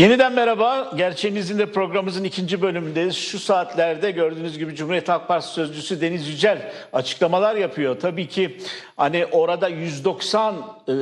Yeniden merhaba. Gerçeğin izinde programımızın ikinci bölümündeyiz. Şu saatlerde gördüğünüz gibi Cumhuriyet Halk Partisi Sözcüsü Deniz Yücel açıklamalar yapıyor. Tabii ki hani orada 190 e,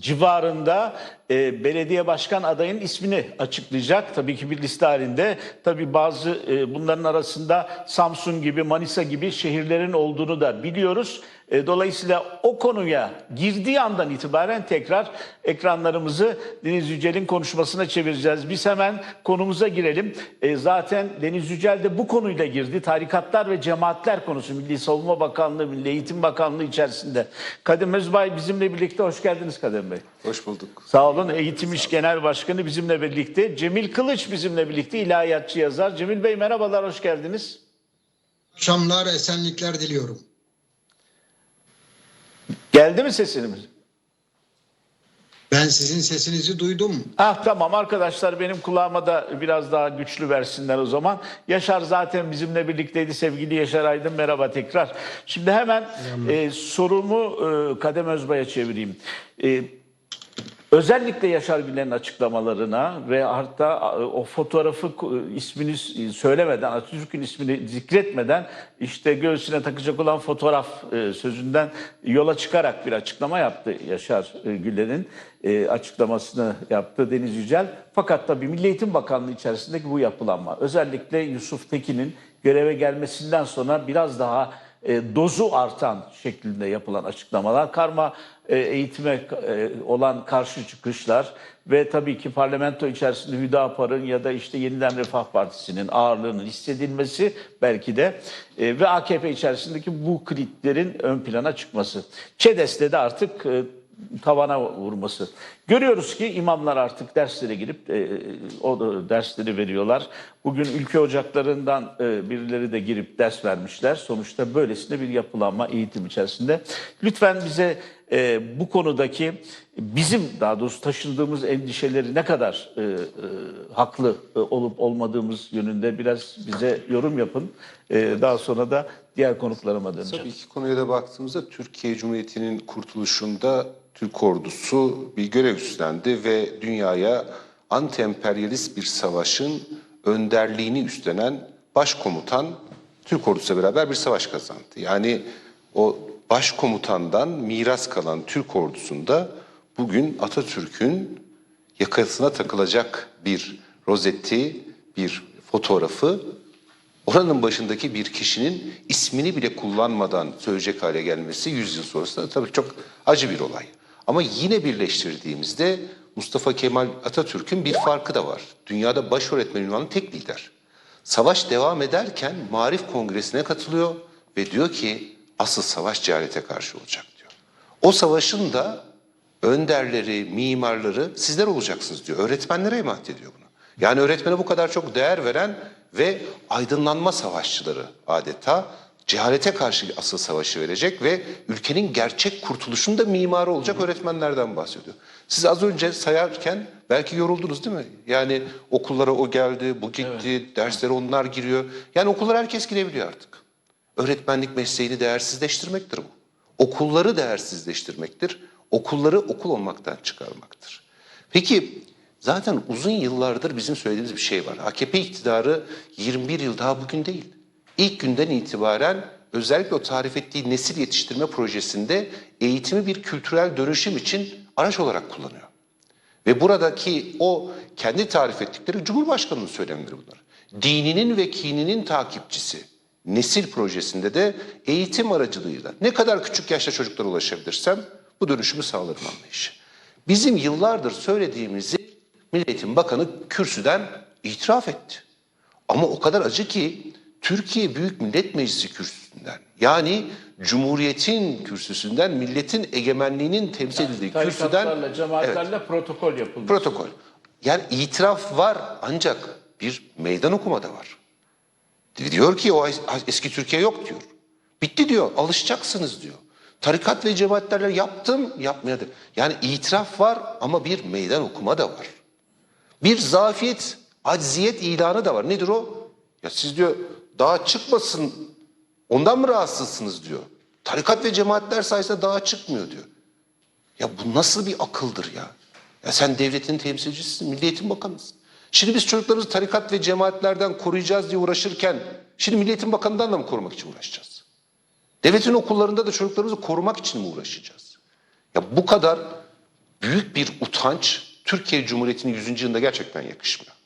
civarında e, belediye başkan adayının ismini açıklayacak. Tabii ki bir liste halinde. Tabii bazı e, bunların arasında Samsun gibi, Manisa gibi şehirlerin olduğunu da biliyoruz. E, Dolayısıyla o konuya girdiği andan itibaren tekrar ekranlarımızı Deniz Yücel'in konuşmasına çevireceğiz. Biz hemen konumuza girelim. E, zaten Deniz Yücel de bu konuyla girdi. Tarikatlar ve cemaatler konusu Milli Savunma Bakanlığı, Milli Eğitim Bakanlığı içerisinde. Kadem Özbay bizimle birlikte. Hoş geldiniz Kadem Bey. Hoş bulduk. Sağ olun. Eğitim İş Genel Başkanı bizimle birlikte. Cemil Kılıç bizimle birlikte. ilahiyatçı yazar. Cemil Bey merhabalar, hoş geldiniz. akşamlar, esenlikler diliyorum. Geldi mi sesimiz? Ben sizin sesinizi duydum. Ah tamam arkadaşlar benim kulağıma da biraz daha güçlü versinler o zaman. Yaşar zaten bizimle birlikteydi sevgili Yaşar Aydın merhaba tekrar. Şimdi hemen e, sorumu e, Kadem Özbay'a çevireyim. E, özellikle Yaşar Güler'in açıklamalarına ve hatta e, o fotoğrafı e, ismini söylemeden Atatürk'ün ismini zikretmeden işte göğsüne takacak olan fotoğraf e, sözünden yola çıkarak bir açıklama yaptı Yaşar e, Güler'in e, açıklamasını yaptı Deniz Yücel. Fakat tabii Milli Eğitim Bakanlığı içerisindeki bu yapılanma özellikle Yusuf Tekin'in göreve gelmesinden sonra biraz daha e, dozu artan şeklinde yapılan açıklamalar, karma e, eğitime e, olan karşı çıkışlar ve tabii ki parlamento içerisinde Hüdapar'ın ya da işte Yeniden Refah Partisi'nin ağırlığının hissedilmesi belki de e, ve AKP içerisindeki bu kritlerin ön plana çıkması. ÇEDES'te de artık tavana vurması. Görüyoruz ki imamlar artık derslere girip e, o da dersleri veriyorlar. Bugün ülke ocaklarından e, birileri de girip ders vermişler. Sonuçta böylesine bir yapılanma eğitim içerisinde. Lütfen bize e, bu konudaki bizim daha doğrusu taşındığımız endişeleri ne kadar e, e, haklı e, olup olmadığımız yönünde biraz bize yorum yapın. E, daha sonra da diğer konuklarıma döneceğim. Tabii iki konuya da baktığımızda Türkiye Cumhuriyeti'nin kurtuluşunda Türk ordusu bir görev üstlendi ve dünyaya anti-emperyalist bir savaşın önderliğini üstlenen başkomutan Türk ordusuyla beraber bir savaş kazandı. Yani o başkomutandan miras kalan Türk ordusunda bugün Atatürk'ün yakasına takılacak bir rozeti, bir fotoğrafı oranın başındaki bir kişinin ismini bile kullanmadan söyleyecek hale gelmesi 100 yıl sonrasında tabii çok acı bir olay. Ama yine birleştirdiğimizde Mustafa Kemal Atatürk'ün bir farkı da var. Dünyada baş öğretmen ünvanı tek lider. Savaş devam ederken Marif Kongresi'ne katılıyor ve diyor ki asıl savaş cehalete karşı olacak diyor. O savaşın da önderleri, mimarları sizler olacaksınız diyor. Öğretmenlere emanet ediyor bunu. Yani öğretmene bu kadar çok değer veren ve aydınlanma savaşçıları adeta cehalete karşı asıl savaşı verecek ve ülkenin gerçek kurtuluşunda mimarı olacak öğretmenlerden bahsediyor. Siz az önce sayarken belki yoruldunuz değil mi? Yani okullara o geldi, bu gitti, derslere onlar giriyor. Yani okullara herkes girebiliyor artık. Öğretmenlik mesleğini değersizleştirmektir bu. Okulları değersizleştirmektir. Okulları okul olmaktan çıkarmaktır. Peki zaten uzun yıllardır bizim söylediğimiz bir şey var. AKP iktidarı 21 yıl daha bugün değil. İlk günden itibaren özellikle o tarif ettiği nesil yetiştirme projesinde eğitimi bir kültürel dönüşüm için araç olarak kullanıyor. Ve buradaki o kendi tarif ettikleri Cumhurbaşkanı'nın söylemidir bunlar. Dininin ve kininin takipçisi nesil projesinde de eğitim aracılığıyla ne kadar küçük yaşta çocuklara ulaşabilirsem bu dönüşümü sağlarım anlayışı. Bizim yıllardır söylediğimizi Milli Eğitim Bakanı kürsüden itiraf etti. Ama o kadar acı ki Türkiye Büyük Millet Meclisi kürsüsünden yani Cumhuriyet'in kürsüsünden milletin egemenliğinin temsil edildiği kürsüden Tarikatlarla, cemaatlerle protokol yapılmış. protokol. Yani itiraf var ancak bir meydan okuma da var. Diyor ki o eski Türkiye yok diyor. Bitti diyor. Alışacaksınız diyor. Tarikat ve cemaatlerle yaptım, yapmaya da. Yani itiraf var ama bir meydan okuma da var. Bir zafiyet, acziyet ilanı da var. Nedir o? Ya siz diyor daha çıkmasın ondan mı rahatsızsınız diyor. Tarikat ve cemaatler sayesinde daha çıkmıyor diyor. Ya bu nasıl bir akıldır ya? Ya sen devletin temsilcisisin, Milli Eğitim Bakanısın. Şimdi biz çocuklarımızı tarikat ve cemaatlerden koruyacağız diye uğraşırken şimdi Milli Bakanı'ndan da mı korumak için uğraşacağız? Devletin okullarında da çocuklarımızı korumak için mi uğraşacağız? Ya bu kadar büyük bir utanç Türkiye Cumhuriyeti'nin 100. yılında gerçekten yakışmıyor.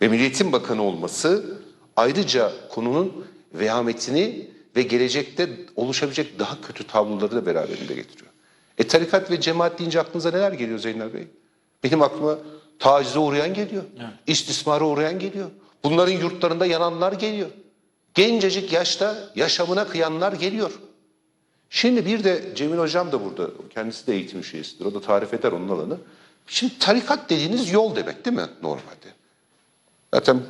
Ve Milli Bakanı olması ayrıca konunun vehametini ve gelecekte oluşabilecek daha kötü tabloları da beraberinde getiriyor. E tarikat ve cemaat deyince aklınıza neler geliyor Zeynel Bey? Benim aklıma tacize uğrayan geliyor. istismara uğrayan geliyor. Bunların yurtlarında yananlar geliyor. Gencecik yaşta yaşamına kıyanlar geliyor. Şimdi bir de Cemil Hocam da burada. Kendisi de eğitim üyesidir. O da tarif eder onun alanı. Şimdi tarikat dediğiniz yol demek değil mi normalde? Zaten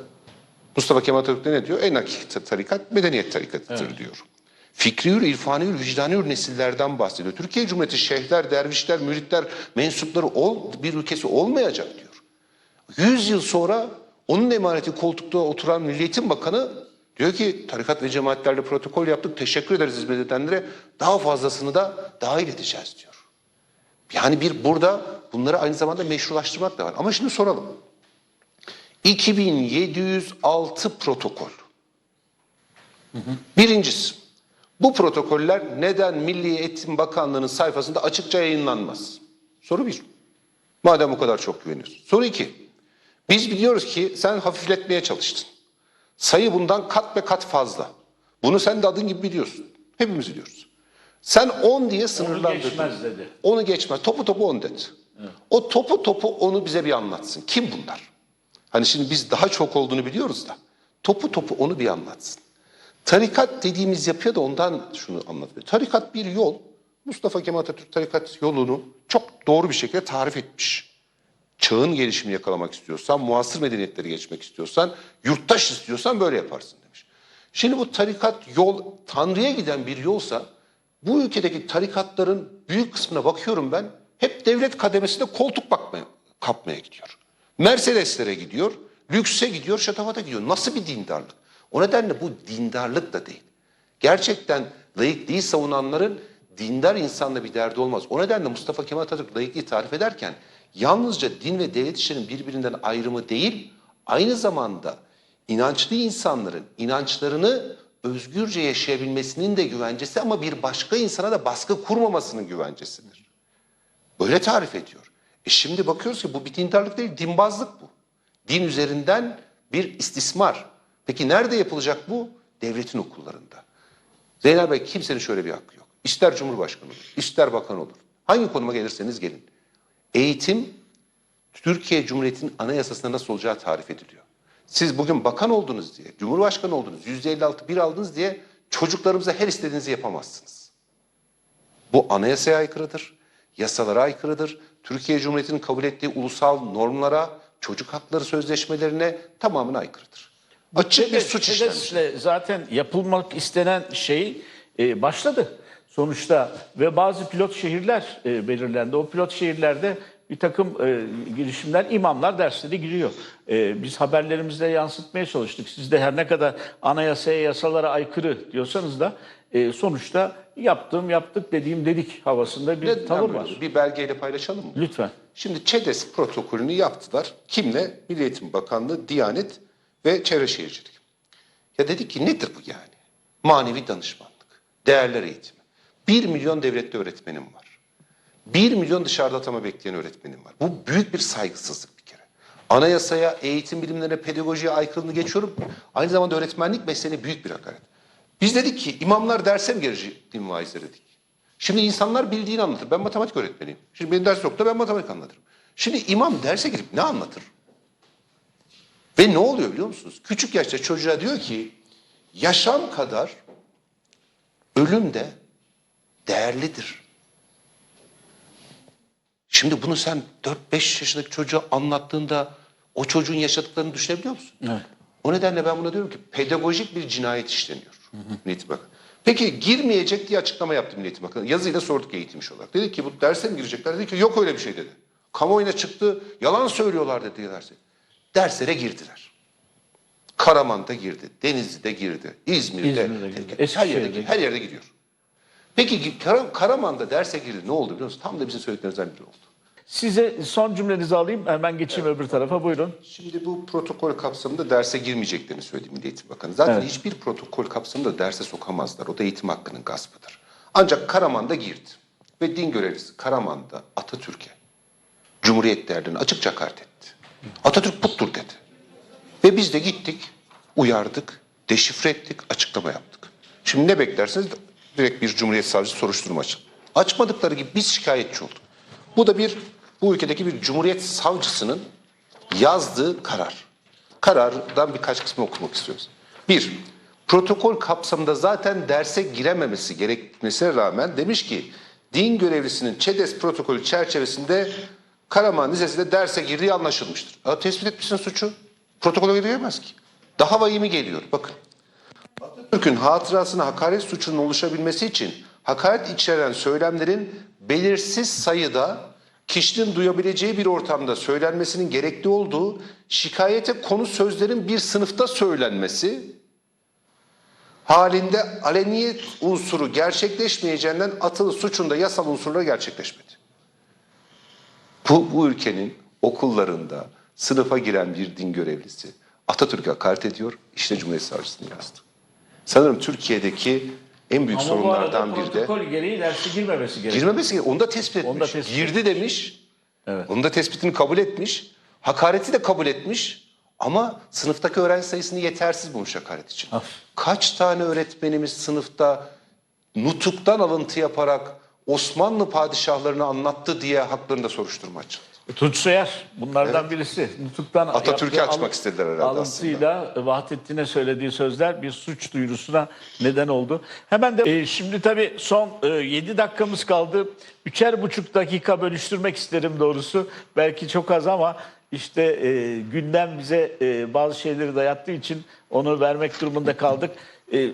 Mustafa Kemal Atatürk ne diyor? En hakiki tarikat medeniyet tarikatıdır diyor. Fikri hür, irfani hür, vicdani hür nesillerden bahsediyor. Türkiye Cumhuriyeti şeyhler, dervişler, müritler mensupları ol, bir ülkesi olmayacak diyor. Yüz yıl sonra onun emaneti koltukta oturan Milli Eğitim Bakanı diyor ki tarikat ve cemaatlerle protokol yaptık teşekkür ederiz hizmet edenlere daha fazlasını da dahil edeceğiz diyor. Yani bir burada bunları aynı zamanda meşrulaştırmak da var. Ama şimdi soralım. 2706 protokol. Birincisi, bu protokoller neden Milli Eğitim Bakanlığı'nın sayfasında açıkça yayınlanmaz? Soru bir. Madem bu kadar çok güveniyorsun. Soru iki. Biz biliyoruz ki sen hafifletmeye çalıştın. Sayı bundan kat ve kat fazla. Bunu sen de adın gibi biliyorsun. Hepimiz biliyoruz. Sen 10 diye sınırlandırdın. geçmez dedi. Onu geçmez. Topu topu 10 dedi. O topu topu onu bize bir anlatsın. Kim bunlar? Hani şimdi biz daha çok olduğunu biliyoruz da. Topu topu onu bir anlatsın. Tarikat dediğimiz yapıya da ondan şunu anlatıyor. Tarikat bir yol. Mustafa Kemal Atatürk tarikat yolunu çok doğru bir şekilde tarif etmiş. Çağın gelişimini yakalamak istiyorsan, muasır medeniyetleri geçmek istiyorsan, yurttaş istiyorsan böyle yaparsın demiş. Şimdi bu tarikat yol Tanrı'ya giden bir yolsa bu ülkedeki tarikatların büyük kısmına bakıyorum ben hep devlet kademesinde koltuk bakmaya, kapmaya gidiyor. Mercedeslere gidiyor, lükse gidiyor, şatafata gidiyor. Nasıl bir dindarlık? O nedenle bu dindarlık da değil. Gerçekten layıklığı savunanların dindar insanla bir derdi olmaz. O nedenle Mustafa Kemal Atatürk layıklığı tarif ederken yalnızca din ve devlet işlerinin birbirinden ayrımı değil, aynı zamanda inançlı insanların inançlarını özgürce yaşayabilmesinin de güvencesi ama bir başka insana da baskı kurmamasının güvencesidir. Böyle tarif ediyor. E şimdi bakıyoruz ki bu bir dindarlık değil, dinbazlık bu. Din üzerinden bir istismar. Peki nerede yapılacak bu? Devletin okullarında. Zeynel Bey kimsenin şöyle bir hakkı yok. İster Cumhurbaşkanı olur, ister bakan olur. Hangi konuma gelirseniz gelin. Eğitim Türkiye Cumhuriyeti'nin anayasasında nasıl olacağı tarif ediliyor. Siz bugün bakan oldunuz diye, cumhurbaşkanı oldunuz, %56 bir aldınız diye çocuklarımıza her istediğinizi yapamazsınız. Bu anayasaya aykırıdır, yasalara aykırıdır. Türkiye Cumhuriyeti'nin kabul ettiği ulusal normlara, çocuk hakları sözleşmelerine tamamen aykırıdır. Açık bir suç işlenmiş. Zaten yapılmak istenen şey e, başladı sonuçta ve bazı pilot şehirler e, belirlendi. O pilot şehirlerde bir takım e, girişimler, imamlar dersleri giriyor. E, biz haberlerimizde yansıtmaya çalıştık. Siz de her ne kadar anayasaya, yasalara aykırı diyorsanız da e, sonuçta yaptım, yaptık dediğim dedik havasında bir Neden tavır var. Bir belgeyle paylaşalım mı? Lütfen. Şimdi ÇEDES protokolünü yaptılar. Kimle? Milli Eğitim Bakanlığı, Diyanet ve Çevre Şehircilik. Ya dedik ki nedir bu yani? Manevi danışmanlık, değerler eğitimi. Bir milyon devlette öğretmenim var. Bir milyon dışarıda atama bekleyen öğretmenim var. Bu büyük bir saygısızlık bir kere. Anayasaya, eğitim bilimlerine, pedagojiye aykırılığını geçiyorum. Aynı zamanda öğretmenlik mesleğine büyük bir hakaret. Biz dedik ki imamlar derse mi girecek din vaizleri dedik. Şimdi insanlar bildiğini anlatır. Ben matematik öğretmeniyim. Şimdi benim ders yok da ben matematik anlatırım. Şimdi imam derse girip ne anlatır? Ve ne oluyor biliyor musunuz? Küçük yaşta çocuğa diyor ki yaşam kadar ölüm de değerlidir. Şimdi bunu sen 4-5 yaşındaki çocuğa anlattığında o çocuğun yaşadıklarını düşünebiliyor musun? Evet. O nedenle ben buna diyorum ki pedagojik bir cinayet işleniyor. Milli Bakanı. Peki girmeyecek diye açıklama yaptı Milli Eğitim Bakanı. Yazıyla sorduk eğitim işi olarak. Dedi ki bu derse mi girecekler? Dedi ki yok öyle bir şey dedi. Kamuoyuna çıktı. Yalan söylüyorlar dedi derse. Derslere girdiler. Karaman'da girdi, Denizli'de girdi, İzmir'de, İzmir'de girdi, her yerde, girdi. her yerde gidiyor. Peki Kara- Karaman'da derse girdi ne oldu biliyor musun? Tam da bizim söylediklerimizden biri oldu. Size son cümlenizi alayım hemen geçeyim öbür tarafa buyurun. Şimdi bu protokol kapsamında derse girmeyeceklerini söyledi Milli Eğitim Bakanı. Zaten Evet. hiçbir protokol kapsamında derse sokamazlar. O da eğitim hakkının gaspıdır. Ancak Karaman'da girdi. Ve din görevlisi Karaman'da Atatürk'e Cumhuriyet değerlerini açıkça hakaret etti. Atatürk puttur dedi. Ve biz de gittik, uyardık, deşifre ettik, açıklama yaptık. Şimdi ne beklersiniz? Direkt bir Cumhuriyet Savcısı soruşturma açın. Açmadıkları gibi biz şikayetçi olduk. Bu da bir, bu ülkedeki bir Cumhuriyet Savcısının yazdığı karar. Karardan birkaç kısmı okumak istiyoruz. Bir, protokol kapsamında zaten derse girememesi gerekmesine rağmen demiş ki din görevlisinin ÇEDES protokolü çerçevesinde Karaman Lisesi'nde derse girdiği anlaşılmıştır. Ya, tespit etmişsin suçu. Protokole giremez ki. Daha vahimi geliyor. Bakın. Atatürk'ün hatırasına hakaret suçunun oluşabilmesi için hakaret içeren söylemlerin belirsiz sayıda kişinin duyabileceği bir ortamda söylenmesinin gerekli olduğu şikayete konu sözlerin bir sınıfta söylenmesi halinde aleniyet unsuru gerçekleşmeyeceğinden atılı suçunda yasal unsurları gerçekleşmedi. Bu, bu ülkenin okullarında sınıfa giren bir din görevlisi Atatürk'e hakaret ediyor, işte Cumhuriyet Savcısını yazdı. Sanırım Türkiye'deki en büyük Ama bu sorunlardan arada biri de protokol gereği derse girmemesi gerekiyor. girmemesi. Onu da tespit etmiş. Onu da tespit Girdi demiş. Evet. Onu da tespitini kabul etmiş. Hakareti de kabul etmiş. Ama sınıftaki öğrenci sayısını yetersiz bulmuş hakaret için. Of. Kaç tane öğretmenimiz sınıfta nutuktan alıntı yaparak Osmanlı padişahlarını anlattı diye haklarında soruşturma açıldı. Tunç Soyer bunlardan birisi. Nutuk'tan yaptığı açmak istediler herhalde Alıntıyla Vahdettin'e söylediği sözler bir suç duyurusuna neden oldu. Hemen de e, şimdi tabii son 7 dakikamız kaldı. Üçer buçuk dakika bölüştürmek isterim doğrusu. Belki çok az ama işte e, gündem bize e, bazı şeyleri dayattığı için onu vermek durumunda kaldık. E,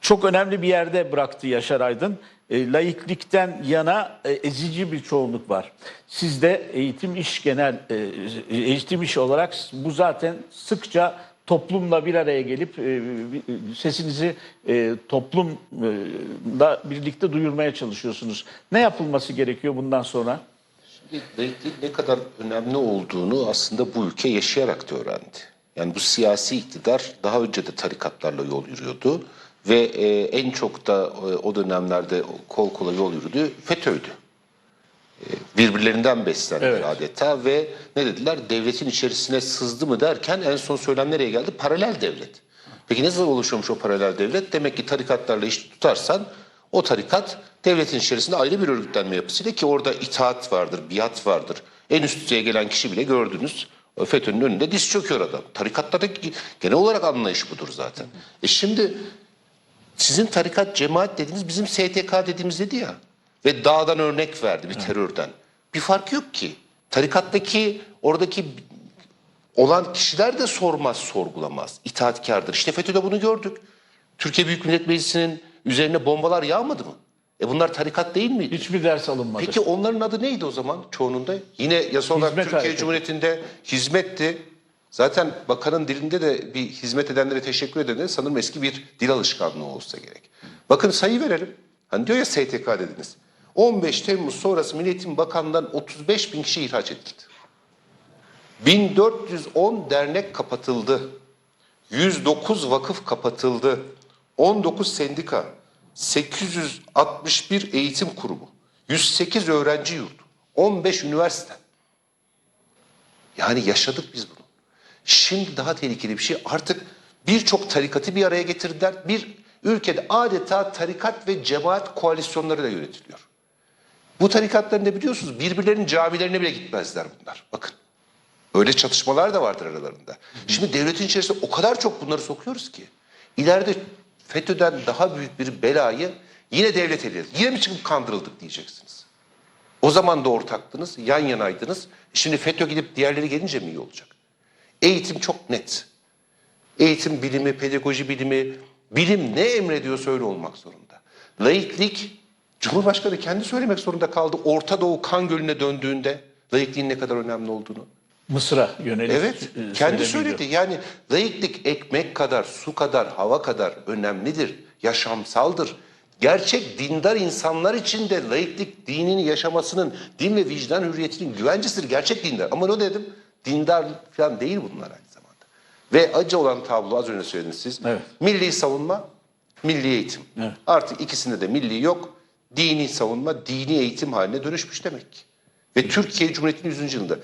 çok önemli bir yerde bıraktı Yaşar Aydın. E, laiklikten yana e, ezici bir çoğunluk var. Sizde eğitim iş genel e, eğitim iş olarak bu zaten sıkça toplumla bir araya gelip e, sesinizi e, toplumla birlikte duyurmaya çalışıyorsunuz. Ne yapılması gerekiyor bundan sonra? Laikliğin ne kadar önemli olduğunu aslında bu ülke yaşayarak da öğrendi. Yani bu siyasi iktidar daha önce de tarikatlarla yol yürüyordu ve e, en çok da e, o dönemlerde kol kola yol yürüdü FETÖ'ydü. E, birbirlerinden beslendiler Evet. adeta ve ne dediler devletin içerisine sızdı mı derken en son söylem nereye geldi? Paralel devlet. Peki ne zaman oluşuyormuş o paralel devlet? Demek ki tarikatlarla iş tutarsan o tarikat devletin içerisinde ayrı bir örgütlenme yapısıyla ki orada itaat vardır, biat vardır. En üst düzeye gelen kişi bile gördünüz. FETÖ'nün önünde diz çöküyor adam. Tarikatlarda genel olarak anlayış budur zaten. E şimdi sizin tarikat cemaat dediğiniz bizim STK dediğimiz dedi ya. Ve dağdan örnek verdi bir terörden. Bir fark yok ki. Tarikattaki oradaki olan kişiler de sormaz, sorgulamaz. İtaatkardır. İşte FETÖ'de bunu gördük. Türkiye Büyük Millet Meclisi'nin üzerine bombalar yağmadı mı? E bunlar tarikat değil miydi? Hiçbir ders alınmadı. Peki onların adı neydi o zaman çoğununda? Yine yasa olarak Hizmet Türkiye hareketi. Cumhuriyeti'nde hizmetti. Zaten bakanın dilinde de bir hizmet edenlere teşekkür edene sanırım eski bir dil alışkanlığı olsa gerek. Bakın sayı verelim. Hani diyor ya STK dediniz. 15 Temmuz sonrası Milli Eğitim Bakanlığı'ndan 35 bin kişi ihraç edildi. 1410 dernek kapatıldı. 109 vakıf kapatıldı. 19 sendika, 861 eğitim kurumu, 108 öğrenci yurdu, 15 üniversite. Yani yaşadık biz bunu. Şimdi daha tehlikeli bir şey artık birçok tarikatı bir araya getirdiler. Bir ülkede adeta tarikat ve cemaat koalisyonları da yönetiliyor. Bu tarikatların da biliyorsunuz birbirlerinin camilerine bile gitmezler bunlar. Bakın. Öyle çatışmalar da vardır aralarında. Şimdi devletin içerisinde o kadar çok bunları sokuyoruz ki. ileride FETÖ'den daha büyük bir belayı yine devlet eliyor. Yine mi çıkıp kandırıldık diyeceksiniz. O zaman da ortaktınız, yan yanaydınız. Şimdi FETÖ gidip diğerleri gelince mi iyi olacak? Eğitim çok net. Eğitim bilimi, pedagoji bilimi, bilim ne emrediyorsa öyle olmak zorunda. Laiklik, Cumhurbaşkanı kendi söylemek zorunda kaldı. Orta Doğu kan gölüne döndüğünde laikliğin ne kadar önemli olduğunu. Mısır'a yönelik. Evet, e, kendi söyledi. Yani laiklik ekmek kadar, su kadar, hava kadar önemlidir, yaşamsaldır. gerçek dindar insanlar için de laiklik dinini yaşamasının, din ve vicdan hürriyetinin güvencesidir. Gerçek dindar. Ama ne dedim? Dindar falan değil bunlar aynı zamanda. Ve acı olan tablo az önce söylediniz siz. Evet. Milli savunma, milli eğitim. Evet. Artık ikisinde de milli yok. Dini savunma, dini eğitim haline dönüşmüş demek ki. Ve Türkiye Cumhuriyeti'nin 100. yılında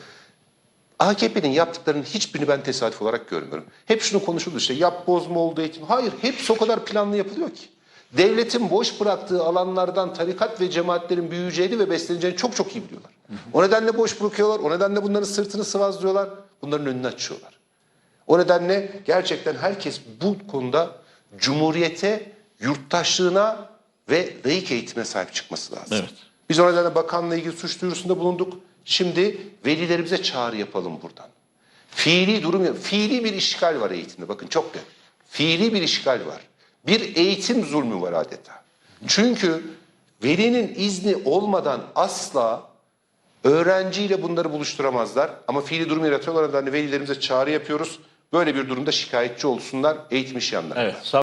AKP'nin yaptıklarının hiçbirini ben tesadüf olarak görmüyorum. Hep şunu konuşuldu işte yap bozma oldu eğitim. Hayır hepsi o kadar planlı yapılıyor ki. Devletin boş bıraktığı alanlardan tarikat ve cemaatlerin büyüyeceğini ve besleneceğini çok çok iyi biliyorlar. O nedenle boş bırakıyorlar. O nedenle bunların sırtını sıvazlıyorlar. Bunların önünü açıyorlar. O nedenle gerçekten herkes bu konuda cumhuriyete, yurttaşlığına ve layık eğitime sahip çıkması lazım. Evet. Biz o nedenle bakanla ilgili suç duyurusunda bulunduk. Şimdi velilerimize çağrı yapalım buradan. Fiili durum, fiili bir işgal var eğitimde. Bakın çok net. Fiili bir işgal var. Bir eğitim zulmü var adeta. Çünkü velinin izni olmadan asla öğrenciyle bunları buluşturamazlar. Ama fiili durum yaratıyorlar. Nedenle velilerimize çağrı yapıyoruz. Böyle bir durumda şikayetçi olsunlar eğitim işleyenler. Evet.